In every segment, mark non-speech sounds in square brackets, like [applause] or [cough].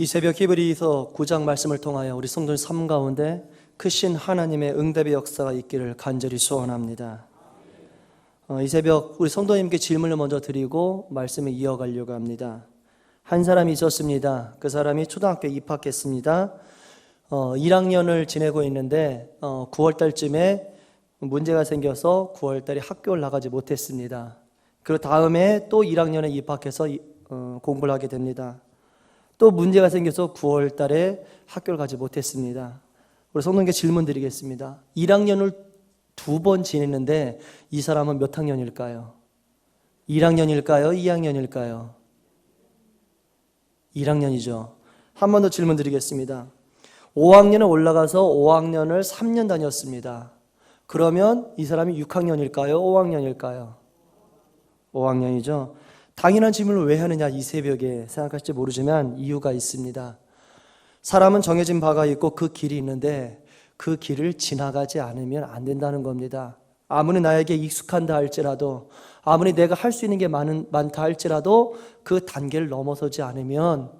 이 새벽 히브리서 9장 말씀을 통하여 우리 성도의 삶 가운데 크신 하나님의 응답의 역사가 있기를 간절히 소원합니다. 어, 이 새벽 우리 성도님께 질문을 먼저 드리고 말씀을 이어가려고 합니다. 한 사람이 있었습니다. 그 사람이 초등학교 에 입학했습니다. 어, 1학년을 지내고 있는데 어, 9월 달쯤에 문제가 생겨서 9월 달에 학교를 나가지 못했습니다. 그 다음에 또 1학년에 입학해서 어, 공부를 하게 됩니다. 또 문제가 생겨서 9월 달에 학교를 가지 못했습니다. 우리 성도님께 질문 드리겠습니다. 1학년을 두 번 지냈는데 이 사람은 몇 학년일까요? 1학년일까요? 2학년일까요? 1학년이죠. 한 번 더 질문 드리겠습니다. 5학년에 올라가서 5학년을 3년 다녔습니다. 그러면 이 사람이 6학년일까요? 5학년일까요? 5학년이죠. 당연한 질문을 왜 하느냐 이 새벽에 생각할지 모르지만 이유가 있습니다. 사람은 정해진 바가 있고 그 길이 있는데 그 길을 지나가지 않으면 안 된다는 겁니다. 아무리 나에게 익숙한다 할지라도 아무리 내가 할 수 있는 게 많은, 많다 할지라도 그 단계를 넘어서지 않으면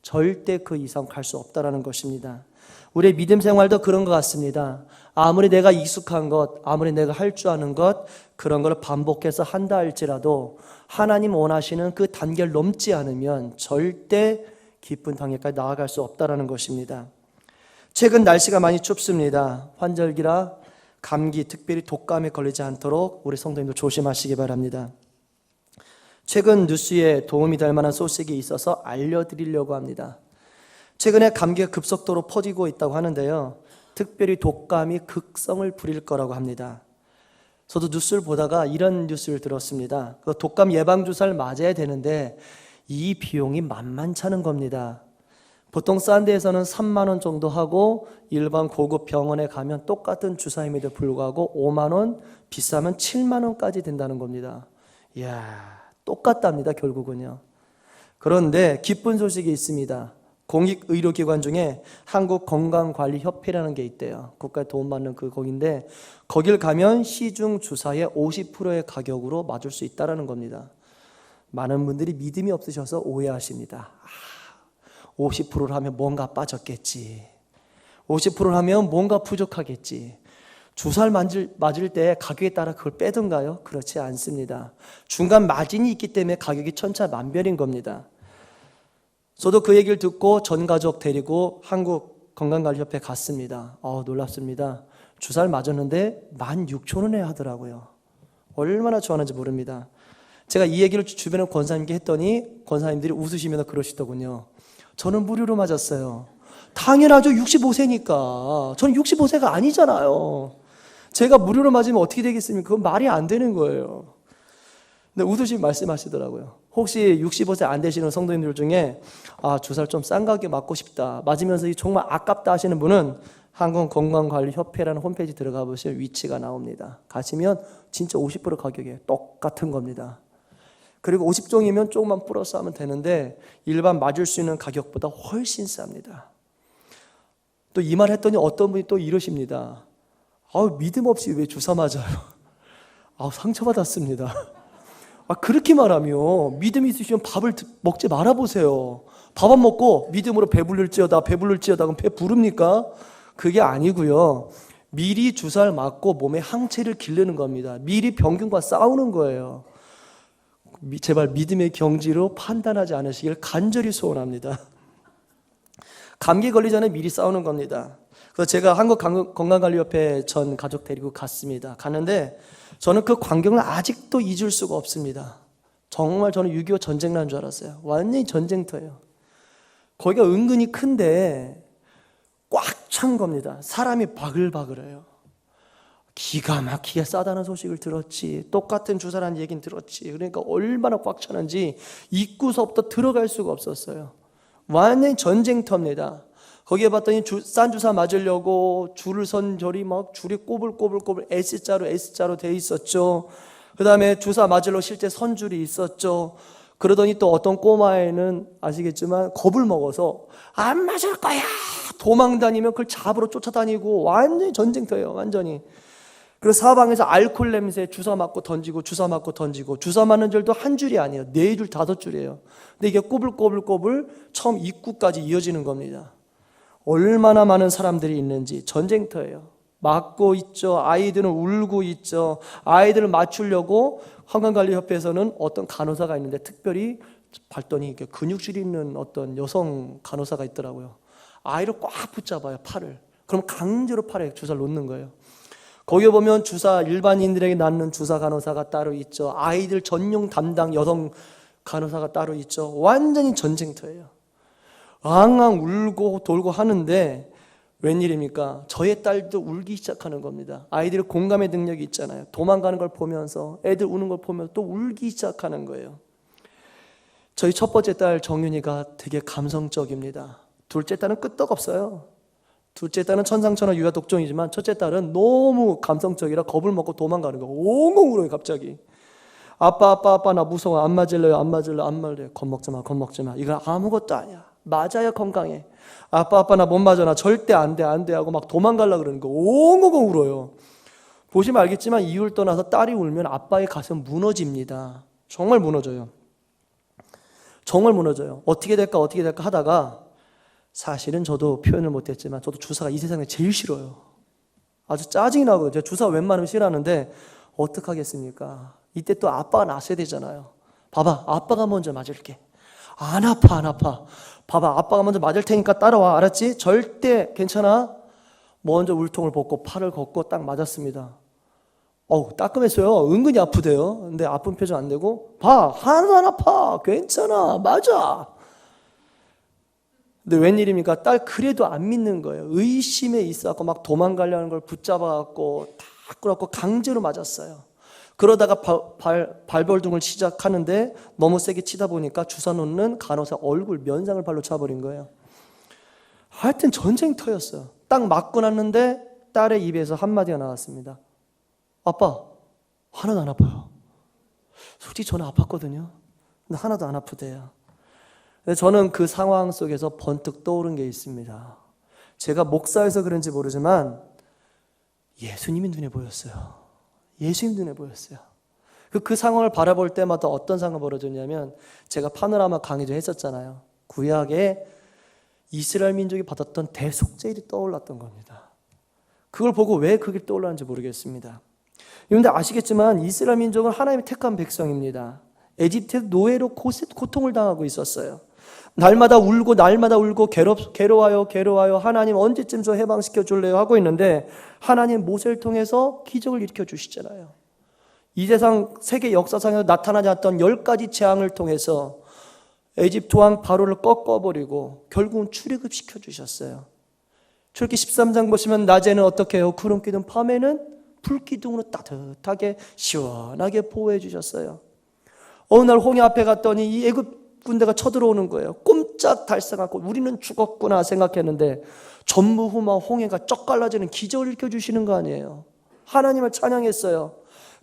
절대 그 이상 갈 수 없다라는 것입니다. 우리의 믿음 생활도 그런 것 같습니다. 아무리 내가 익숙한 것, 아무리 내가 할 줄 아는 것, 그런 걸 반복해서 한다 할지라도 하나님 원하시는 그 단계를 넘지 않으면 절대 기쁜 단계까지 나아갈 수 없다라는 것입니다. 최근 날씨가 많이 춥습니다. 환절기라 감기, 특별히 독감에 걸리지 않도록 우리 성도님들 조심하시기 바랍니다. 최근 뉴스에 도움이 될 만한 소식이 있어서 알려드리려고 합니다. 최근에 감기가 급속도로 퍼지고 있다고 하는데요. 특별히 독감이 극성을 부릴 거라고 합니다. 저도 뉴스를 보다가 이런 뉴스를 들었습니다. 그 독감 예방 주사를 맞아야 되는데 이 비용이 만만찮은 겁니다. 보통 싼 데에서는 3만 원 정도 하고 일반 고급 병원에 가면 똑같은 주사임에도 불구하고 5만 원, 비싸면 7만 원까지 된다는 겁니다. 이야, 똑같답니다, 결국은요. 그런데 기쁜 소식이 있습니다. 공익 의료 기관 중에 한국 건강관리협회라는 게 있대요. 국가에 도움받는 그 거기인데 거길 가면 시중 주사의 50%의 가격으로 맞을 수 있다라는 겁니다. 많은 분들이 믿음이 없으셔서 오해하십니다. 아, 50%를 하면 뭔가 빠졌겠지. 50%를 하면 뭔가 부족하겠지. 주사를 맞을, 맞을 때 가격에 따라 그걸 빼던가요? 그렇지 않습니다. 중간 마진이 있기 때문에 가격이 천차만별인 겁니다. 저도 그 얘기를 듣고 전 가족 데리고 한국 건강관리협회 갔습니다. 어, 놀랍습니다. 주사를 맞았는데 16,000원에 하더라고요. 얼마나 좋아하는지 모릅니다. 제가 이 얘기를 주변에 권사님께 했더니 권사님들이 웃으시면서 그러시더군요. 저는 무료로 맞았어요. 당연하죠. 65세니까. 저는 65세가 아니잖아요. 제가 무료로 맞으면 어떻게 되겠습니까? 그건 말이 안 되는 거예요. 근데 웃으시 말씀하시더라고요. 혹시 65세 안 되시는 성도님들 중에 아, 주사를 좀 싼 가격에 맞고 싶다. 맞으면서 정말 아깝다 하시는 분은 한국건강관리협회라는 홈페이지 들어가 보시면 위치가 나옵니다. 가시면 진짜 50% 가격에 똑같은 겁니다. 그리고 50종이면 조금만 플러스 하면 되는데 일반 맞을 수 있는 가격보다 훨씬 쌉니다. 또 이 말 했더니 어떤 분이 또 이러십니다. 아우, 믿음 없이 왜 주사 맞아요? 아우, 상처받았습니다. 아, 그렇게 말하면 믿음이 있으시면 밥을 먹지 말아 보세요. 밥 안 먹고 믿음으로 배부를지어다 배부를지어다 그럼 배 부릅니까? 그게 아니고요. 미리 주사를 맞고 몸에 항체를 기르는 겁니다. 미리 병균과 싸우는 거예요. 제발 믿음의 경지로 판단하지 않으시길 간절히 소원합니다. [laughs] 감기 걸리 전에 미리 싸우는 겁니다. 그래서 제가 한국 건강관리협회 전 가족 데리고 갔습니다. 갔는데 저는 그 광경을 아직도 잊을 수가 없습니다. 정말 저는 6.25 전쟁 난 줄 알았어요. 완전히 전쟁터예요. 거기가 은근히 큰데 꽉 찬 겁니다. 사람이 바글바글해요. 기가 막히게 싸다는 소식을 들었지. 똑같은 주사라는 얘기는 들었지. 그러니까 얼마나 꽉 차는지 입구서부터 들어갈 수가 없었어요. 완전히 전쟁터입니다. 거기에 봤더니 주, 싼 주사 맞으려고 줄을 선 절이 막 줄이 꼬불꼬불꼬불 S자로 S자로 돼 있었죠. 그 다음에 주사 맞으러 실제 선 줄이 있었죠. 그러더니 또 어떤 꼬마애는 아시겠지만 겁을 먹어서 안 맞을 거야 도망 다니면 그걸 잡으러 쫓아다니고 완전히 전쟁터예요 완전히 그리고 사방에서 알코올 냄새 주사 맞고 던지고 주사 맞고 던지고 주사 맞는 줄도 한 줄이 아니에요. 네 줄, 다섯 줄이에요. 근데 이게 꼬불꼬불꼬불 처음 입구까지 이어지는 겁니다. 얼마나 많은 사람들이 있는지 전쟁터예요. 맞고 있죠. 아이들은 울고 있죠. 아이들을 맞추려고 한강관리협회에서는 어떤 간호사가 있는데 특별히 이렇게 근육질 있는 어떤 여성 간호사가 있더라고요. 아이를 꽉 붙잡아요, 팔을. 그럼 강제로 팔에 주사를 놓는 거예요. 거기에 보면 주사 일반인들에게 낫는 주사 간호사가 따로 있죠. 아이들 전용 담당 여성 간호사가 따로 있죠. 완전히 전쟁터예요. 앙앙 울고 돌고 하는데 웬일입니까? 저의 딸도 울기 시작하는 겁니다. 아이들이 공감의 능력이 있잖아요. 도망가는 걸 보면서 애들 우는 걸 보면서 또 울기 시작하는 거예요. 저희 첫 번째 딸 정윤이가 되게 감성적입니다. 둘째 딸은 끄떡없어요. 둘째 딸은 천상천하 유아 독종이지만 첫째 딸은 너무 감성적이라 겁을 먹고 도망가는 거. 옹옹 울어요 갑자기. 아빠 아빠 아빠 나 무서워 안 맞을래요 안 맞을래 안 맞을래 겁먹지 마 겁먹지 마 이건 아무것도 아니야 맞아야 건강해. 아빠 아빠 나 못 맞아. 나 절대 안 돼 안 돼 하고 막 도망가려 그러는 거. 옹옹 울어요. 보시면 알겠지만 이울 떠나서 딸이 울면 아빠의 가슴 무너집니다. 정말 무너져요. 정말 무너져요. 어떻게 될까 어떻게 될까 하다가 사실은 저도 표현을 못했지만 저도 주사가 이 세상에 제일 싫어요. 아주 짜증이 나거든요. 제가 주사 웬만하면 싫어하는데 어떡하겠습니까? 이때 또 아빠가 나서야 되잖아요. 봐봐, 아빠가 먼저 맞을게. 안 아파, 안 아파. 봐봐, 아빠가 먼저 맞을 테니까 따라와. 알았지? 절대 괜찮아. 먼저 울통을 벗고 팔을 걷고 딱 맞았습니다. 어우, 따끔했어요. 은근히 아프대요. 근데 아픈 표정 안 되고, 봐, 하나도 안 아파. 괜찮아. 맞아. 근데 웬일입니까? 딸 그래도 안 믿는 거예요. 의심에 있어갖고 막 도망가려는 걸 붙잡아갖고 다 끌어갖고 강제로 맞았어요. 그러다가 발, 발, 발벌둥을 시작하는데 너무 세게 치다 보니까 주사 놓는 간호사 얼굴 면상을 발로 차버린 거예요. 하여튼 전쟁터였어요. 딱 맞고 났는데 딸의 입에서 한마디가 나왔습니다. 아빠, 하나도 안 아파요. 솔직히 저는 아팠거든요. 근데 하나도 안 아프대요. 저는 그 상황 속에서 번뜩 떠오른 게 있습니다. 제가 목사여서 그런지 모르지만 예수님이 눈에 보였어요. 예수님 눈에 보였어요. 그, 그 상황을 바라볼 때마다 어떤 상황이 벌어졌냐면 제가 파노라마 강의도 했었잖아요. 구약에 이스라엘 민족이 받았던 대속죄일이 떠올랐던 겁니다. 그걸 보고 왜 그게 떠올랐는지 모르겠습니다. 그런데 아시겠지만 이스라엘 민족은 하나님의 택한 백성입니다. 에집트 노예로 고통을 당하고 있었어요. 날마다 울고 날마다 울고 괴롭, 괴로워요 괴로워요. 하나님 언제쯤 저 해방시켜 줄래요? 하고 있는데 하나님 모세를 통해서 기적을 일으켜 주시잖아요. 이 세상 세계 역사상에 나타나지 않았던 열 가지 재앙을 통해서 에집트 왕 바로를 꺾어버리고 결국은 출애굽 시켜 주셨어요. 출기 13장 보시면 낮에는 어떻게 해요? 구름 기둥 밤에는 불 기둥으로 따뜻하게 시원하게 보호해 주셨어요. 어느 날 홍해 앞에 갔더니 이 애굽 군대가 쳐들어오는 거예요. 꼼짝 달싹하고 우리는 죽었구나 생각했는데 전무후마 홍해가 쩍 갈라지는 기적을 일으켜주시는 거 아니에요. 하나님을 찬양했어요.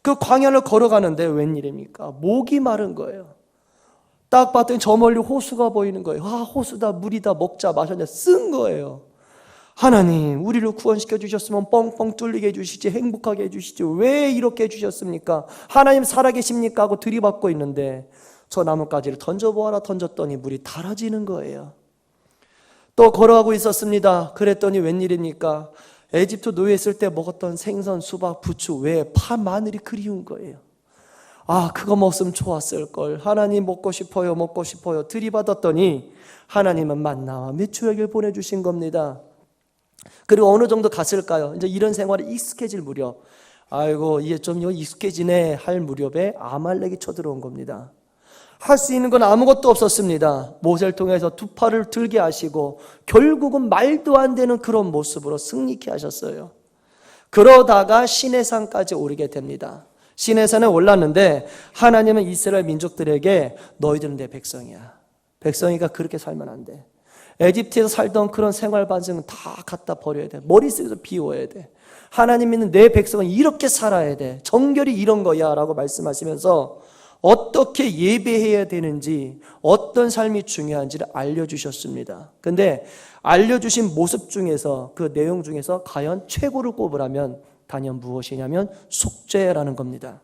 그 광야를 걸어가는데 웬일입니까? 목이 마른 거예요. 딱 봤더니 저 멀리 호수가 보이는 거예요. 아, 호수다, 물이다, 먹자, 마셨냐, 쓴 거예요. 하나님, 우리를 구원시켜 주셨으면 뻥뻥 뚫리게 해주시지, 행복하게 해주시지, 왜 이렇게 해주셨습니까? 하나님 살아계십니까? 하고 들이받고 있는데, 저 나뭇가지를 던져보아라 던졌더니 물이 달아지는 거예요. 또 걸어가고 있었습니다. 그랬더니 웬일입니까? 에집트 노예 있을 때 먹었던 생선, 수박, 부추 외에 파, 마늘이 그리운 거예요. 아, 그거 먹으면 좋았을 걸. 하나님 먹고 싶어요, 먹고 싶어요. 들이받았더니 하나님은 만나와 메추라기를 보내주신 겁니다. 그리고 어느 정도 갔을까요? 이제 이런 생활에 익숙해질 무렵, 아이고 이게 좀 익숙해지네 할 무렵에 아말렉이 쳐들어온 겁니다. 할 수 있는 건 아무것도 없었습니다. 모세를 통해서 두 팔을 들게 하시고 결국은 말도 안 되는 그런 모습으로 승리케 하셨어요. 그러다가 시내산까지 오르게 됩니다. 시내산에 올랐는데 하나님은 이스라엘 민족들에게 너희들은 내 백성이야. 백성이가 그렇게 살면 안 돼. 에집트에서 살던 그런 생활 반증은 다 갖다 버려야 돼. 머릿속에서 비워야 돼. 하나님 믿는 내 백성은 이렇게 살아야 돼. 정결이 이런 거야. 라고 말씀하시면서 어떻게 예배해야 되는지, 어떤 삶이 중요한지를 알려주셨습니다. 근데 알려주신 모습 중에서 그 내용 중에서 과연 최고를 꼽으라면 단연 무엇이냐면 속죄라는 겁니다.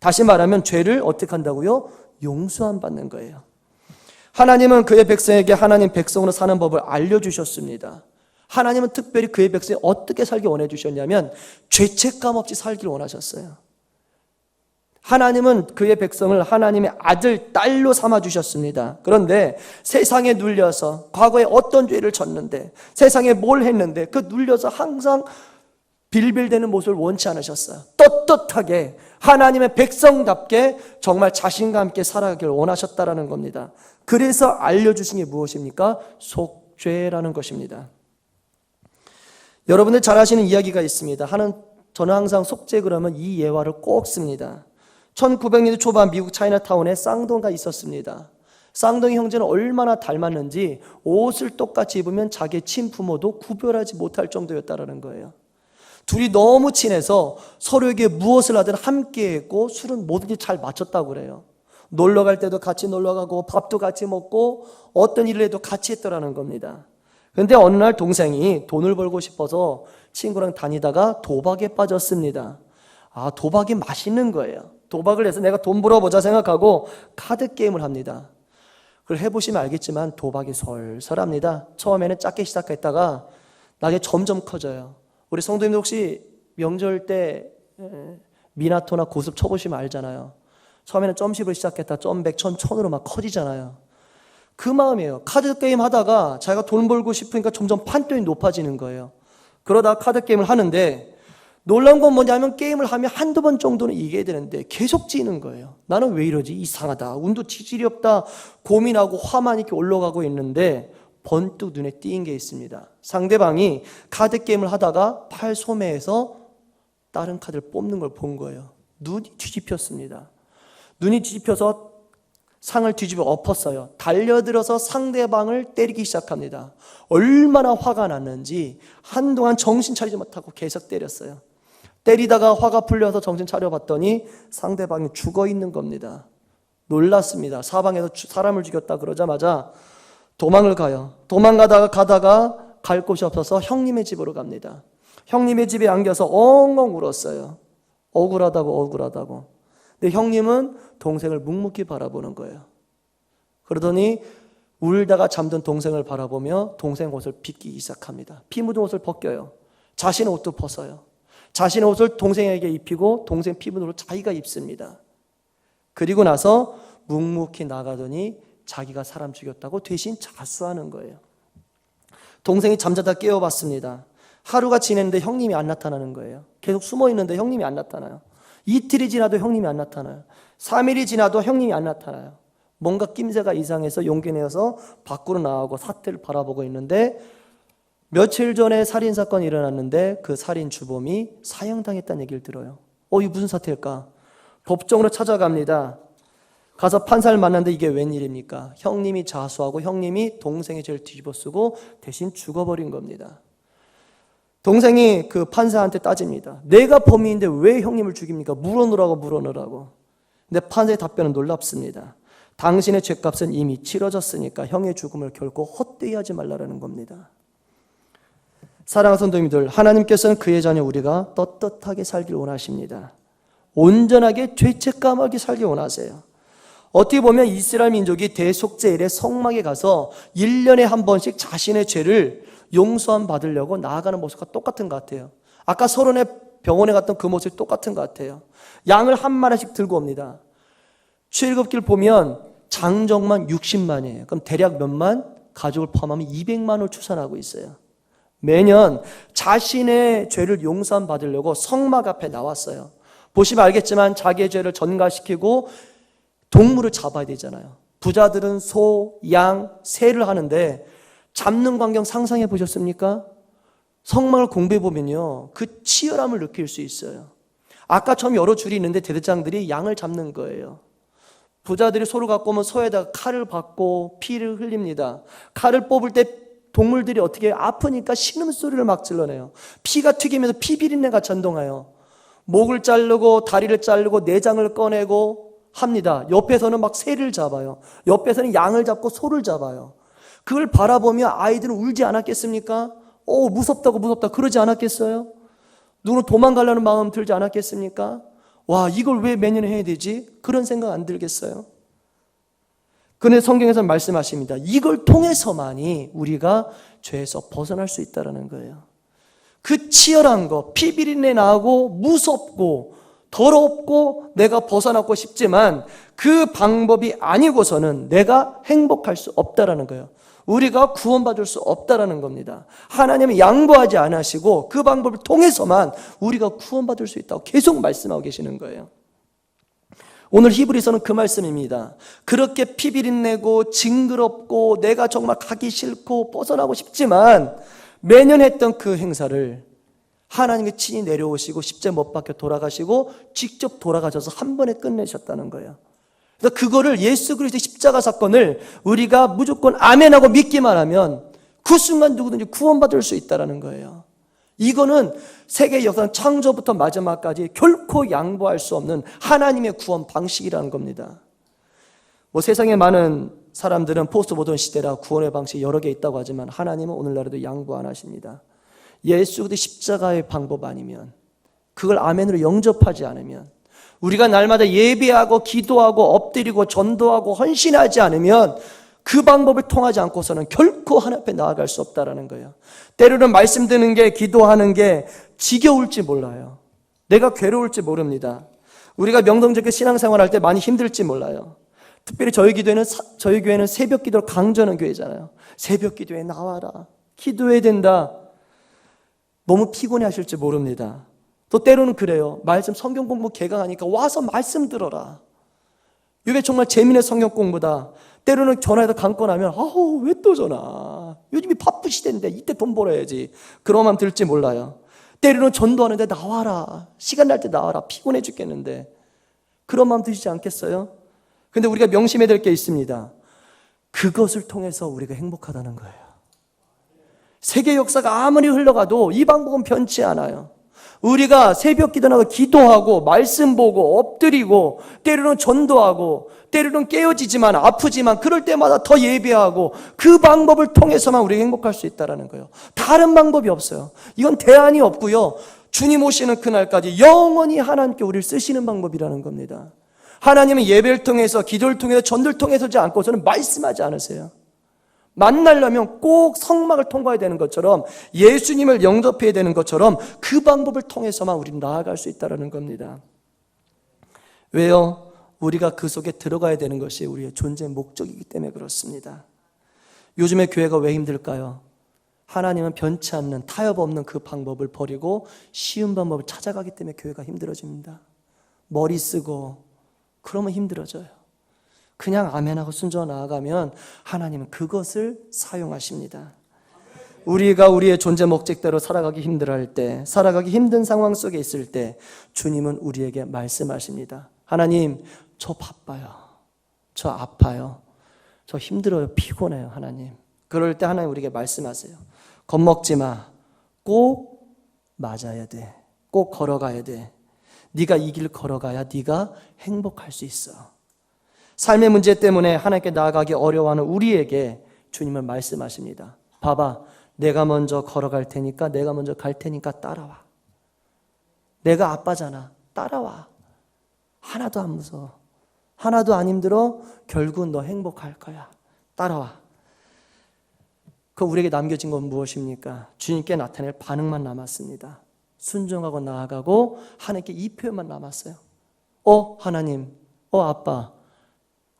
다시 말하면 죄를 어떻게 한다고요? 용서함 받는 거예요. 하나님은 그의 백성에게 하나님 백성으로 사는 법을 알려주셨습니다. 하나님은 특별히 그의 백성이 어떻게 살기 원해 주셨냐면 죄책감 없이 살기를 원하셨어요. 하나님은 그의 백성을 하나님의 아들, 딸로 삼아 주셨습니다. 그런데 세상에 눌려서 과거에 어떤 죄를 졌는데 세상에 뭘 했는데 그 눌려서 항상 빌빌대는 모습을 원치 않으셨어요. 떳떳하게 하나님의 백성답게 정말 자신과 함께 살아가길 원하셨다라는 겁니다. 그래서 알려주신 게 무엇입니까? 속죄라는 것입니다. 여러분들 잘 아시는 이야기가 있습니다. 하는 저는 항상 속죄 그러면 이 예화를 꼭 씁니다. 1900년대 초반 미국 차이나타운에 쌍둥이가 있었습니다. 쌍둥이 형제는 얼마나 닮았는지 옷을 똑같이 입으면 자기 친부모도 구별하지 못할 정도였다라는 거예요. 둘이 너무 친해서 서로에게 무엇을 하든 함께 했고 술은 뭐든지 잘 맞췄다고 그래요. 놀러 갈 때도 같이 놀러 가고 밥도 같이 먹고 어떤 일을 해도 같이 했더라는 겁니다. 근데 어느 날 동생이 돈을 벌고 싶어서 친구랑 다니다가 도박에 빠졌습니다. 아, 도박이 맛있는 거예요. 도박을 해서 내가 돈 벌어보자 생각하고 카드 게임을 합니다. 그걸 해보시면 알겠지만 도박이 솔솔합니다. 처음에는 작게 시작했다가 나게 점점 커져요. 우리 성도님들 혹시 명절 때 에, 미나토나 고습 쳐보시면 알잖아요. 처음에는 점십을 시작했다 점백, 천, 천으로 막 커지잖아요. 그 마음이에요. 카드 게임 하다가 자기가 돈 벌고 싶으니까 점점 판돈이 높아지는 거예요. 그러다 카드 게임을 하는데 놀라운 건 뭐냐면 게임을 하면 한두 번 정도는 이겨야 되는데 계속 지는 거예요. 나는 왜 이러지? 이상하다. 운도 지질이 없다. 고민하고 화만 이렇게 올라가고 있는데 번뜩 눈에 띄인 게 있습니다. 상대방이 카드 게임을 하다가 팔 소매에서 다른 카드를 뽑는 걸 본 거예요. 눈이 뒤집혔습니다. 눈이 뒤집혀서 상을 뒤집어 엎었어요. 달려들어서 상대방을 때리기 시작합니다. 얼마나 화가 났는지 한동안 정신 차리지 못하고 계속 때렸어요. 때리다가 화가 풀려서 정신 차려봤더니 상대방이 죽어 있는 겁니다. 놀랐습니다. 사방에서 사람을 죽였다 그러자마자 도망을 가요. 도망가다가 가다가 갈 곳이 없어서 형님의 집으로 갑니다. 형님의 집에 안겨서 엉엉 울었어요. 억울하다고 억울하다고. 근데 형님은 동생을 묵묵히 바라보는 거예요. 그러더니 울다가 잠든 동생을 바라보며 동생 옷을 빗기기 시작합니다. 피 묻은 옷을 벗겨요. 자신의 옷도 벗어요. 자신의 옷을 동생에게 입히고 동생 피 묻은 옷을 자기가 입습니다. 그리고 나서 묵묵히 나가더니 자기가 사람 죽였다고 대신 자수하는 거예요. 동생이 잠자다 깨워봤습니다. 하루가 지냈는데 형님이 안 나타나는 거예요. 계속 숨어 있는데 형님이 안 나타나요. 이틀이 지나도 형님이 안 나타나요. 3일이 지나도 형님이 안 나타나요. 뭔가 낌새가 이상해서 용기 내어서 밖으로 나오고 사태를 바라보고 있는데 며칠 전에 살인 사건이 일어났는데 그 살인 주범이 사형당했다는 얘기를 들어요. 어, 이 무슨 사태일까? 법정으로 찾아갑니다. 가서 판사를 만났는데 이게 웬일입니까? 형님이 자수하고 형님이 동생의 죄를 뒤집어 쓰고 대신 죽어버린 겁니다. 동생이 그 판사한테 따집니다. 내가 범인인데 왜 형님을 죽입니까? 물어놓으라고 물어놓으라고. 근데 판사의 답변은 놀랍습니다. 당신의 죄값은 이미 치러졌으니까 형의 죽음을 결코 헛되이 하지 말라는 겁니다. 사랑하는 성도님들, 하나님께서는 그의 자녀 우리가 떳떳하게 살길 원하십니다. 온전하게 죄책감 없게 살길 원하세요. 어떻게 보면 이스라엘 민족이 대속제일에 성막에 가서 1년에 한 번씩 자신의 죄를 용서함 받으려고 나아가는 모습과 똑같은 것 같아요. 아까 서론에 병원에 갔던 그 모습이 똑같은 것 같아요. 양을 한 마리씩 들고 옵니다. 출급길 보면 장정만 60만이에요. 그럼 대략 몇만? 가족을 포함하면 200만을 추산하고 있어요. 매년 자신의 죄를 용서함 받으려고 성막 앞에 나왔어요. 보시면 알겠지만 자기의 죄를 전가시키고 동물을 잡아야 되잖아요. 부자들은 소, 양, 새를 하는데 잡는 광경 상상해 보셨습니까? 성막을 공부해 보면요. 그 치열함을 느낄 수 있어요. 아까 처음 여러 줄이 있는데 대대장들이 양을 잡는 거예요. 부자들이 소를 갖고 오면 소에다가 칼을 받고 피를 흘립니다. 칼을 뽑을 때 동물들이 어떻게 아프니까 신음소리를 막 질러내요. 피가 튀기면서 피 비린내가 전동하여 목을 자르고 다리를 자르고 내장을 꺼내고 합니다. 옆에서는 막 새를 잡아요. 옆에서는 양을 잡고 소를 잡아요. 그걸 바라보며 아이들은 울지 않았겠습니까? 오, 무섭다고 무섭다. 그러지 않았겠어요? 누구는 도망가려는 마음 들지 않았겠습니까? 와, 이걸 왜 매년 해야 되지? 그런 생각 안 들겠어요? 그런데 성경에서 말씀하십니다. 이걸 통해서만이 우리가 죄에서 벗어날 수 있다는 거예요. 그 치열한 거, 피비린내 나고 무섭고 더럽고 내가 벗어나고 싶지만 그 방법이 아니고서는 내가 행복할 수 없다라는 거예요. 우리가 구원받을 수 없다라는 겁니다. 하나님은 양보하지 않으시고 그 방법을 통해서만 우리가 구원받을 수 있다고 계속 말씀하고 계시는 거예요. 오늘 히브리서는 그 말씀입니다. 그렇게 피비린내고 징그럽고 내가 정말 가기 싫고 벗어나고 싶지만 매년 했던 그 행사를 하나님이 친히 내려오시고 십자 못 박혀 돌아가시고 직접 돌아가셔서 한 번에 끝내셨다는 거예요. 그래서 그거를 예수 그리스도의 십자가 사건을 우리가 무조건 아멘하고 믿기만 하면 그 순간 누구든지 구원받을 수 있다라는 거예요. 이거는 세계 역사 창조부터 마지막까지 결코 양보할 수 없는 하나님의 구원 방식이라는 겁니다. 뭐 세상에 많은 사람들은 포스트 모던 시대라 구원의 방식이 여러 개 있다고 하지만 하나님은 오늘날에도 양보 안 하십니다. 예수 그리스도 십자가의 방법 아니면 그걸 아멘으로 영접하지 않으면 우리가 날마다 예배하고 기도하고 엎드리고 전도하고 헌신하지 않으면 그 방법을 통하지 않고서는 결코 하나님 앞에 나아갈 수 없다라는 거예요. 때로는 말씀 듣는 게 기도하는 게 지겨울지 몰라요. 내가 괴로울지 모릅니다. 우리가 명동적인 신앙생활 할 때 많이 힘들지 몰라요. 특별히 저희 기도회는 저희 교회는 새벽 기도를 강조하는 교회잖아요. 새벽 기도에 나와라. 기도해야 된다. 너무 피곤해 하실지 모릅니다. 또 때로는 그래요. 말씀 성경 공부 개강하니까 와서 말씀 들어라. 이게 정말 재미있는 성경 공부다. 때로는 전화해서 강권하면 아우 왜 또 전화. 요즘이 바쁘 시대인데 이때 돈 벌어야지. 그런 마음 들지 몰라요. 때로는 전도하는데 나와라. 시간 날 때 나와라. 피곤해 죽겠는데. 그런 마음 드시지 않겠어요? 근데 우리가 명심해야 될 게 있습니다. 그것을 통해서 우리가 행복하다는 거예요. 세계 역사가 아무리 흘러가도 이 방법은 변치 않아요. 우리가 새벽 기도나고 기도하고 말씀 보고 엎드리고 때로는 전도하고 때로는 깨어지지만 아프지만 그럴 때마다 더 예배하고 그 방법을 통해서만 우리가 행복할 수 있다라는 거예요. 다른 방법이 없어요. 이건 대안이 없고요. 주님 오시는 그날까지 영원히 하나님께 우리를 쓰시는 방법이라는 겁니다. 하나님은 예배를 통해서 기도를 통해서 전도를 통해서지 않고서는 말씀하지 않으세요. 만나려면 꼭 성막을 통과해야 되는 것처럼 예수님을 영접해야 되는 것처럼 그 방법을 통해서만 우리는 나아갈 수 있다는 겁니다. 왜요? 우리가 그 속에 들어가야 되는 것이 우리의 존재 목적이기 때문에 그렇습니다. 요즘에 교회가 왜 힘들까요? 하나님은 변치 않는 타협 없는 그 방법을 버리고 쉬운 방법을 찾아가기 때문에 교회가 힘들어집니다. 머리 쓰고 그러면 힘들어져요. 그냥 아멘하고 순종하 나아가면 하나님은 그것을 사용하십니다. 우리가 우리의 존재 목적대로 살아가기 힘들어 할 때, 살아가기 힘든 상황 속에 있을 때, 주님은 우리에게 말씀하십니다. 하나님, 저 바빠요. 저 아파요. 저 힘들어요. 피곤해요. 하나님. 그럴 때 하나님 우리에게 말씀하세요. 겁먹지 마. 꼭 맞아야 돼. 꼭 걸어가야 돼. 네가 이 길 걸어가야 네가 행복할 수 있어. 삶의 문제 때문에 하나님께 나아가기 어려워하는 우리에게 주님은 말씀하십니다. 봐봐, 내가 먼저 걸어갈 테니까, 내가 먼저 갈 테니까 따라와. 내가 아빠잖아. 따라와. 하나도 안 무서워. 하나도 안 힘들어. 결국 너 행복할 거야. 따라와. 그 우리에게 남겨진 건 무엇입니까? 주님께 나타낼 반응만 남았습니다. 순종하고 나아가고 하나님께 이 표현만 남았어요. 어, 하나님. 어, 아빠.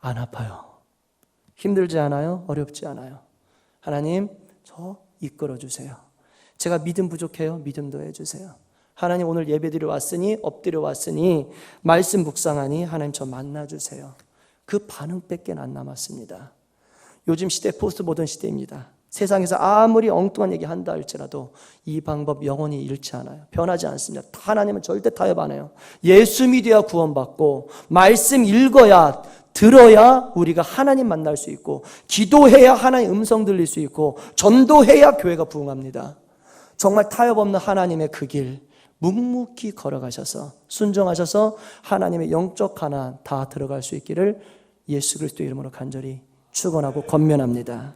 안 아파요. 힘들지 않아요? 어렵지 않아요. 하나님, 저 이끌어 주세요. 제가 믿음 부족해요. 믿음도 해 주세요. 하나님 오늘 예배드려 왔으니 엎드려 왔으니 말씀 묵상하니 하나님 저 만나 주세요. 그 반응밖에 안 남았습니다. 요즘 시대 포스트 모던 시대입니다. 세상에서 아무리 엉뚱한 얘기 한다 할지라도 이 방법 영원히 잃지 않아요. 변하지 않습니다. 하나님은 절대 타협 안 해요. 예수 믿어야 구원받고 말씀 읽어야 들어야 우리가 하나님 만날 수 있고 기도해야 하나님 음성 들릴 수 있고 전도해야 교회가 부흥합니다. 정말 타협 없는 하나님의 그 길 묵묵히 걸어가셔서 순종하셔서 하나님의 영적 하나 다 들어갈 수 있기를 예수 그리스도 이름으로 간절히 축원하고 권면합니다.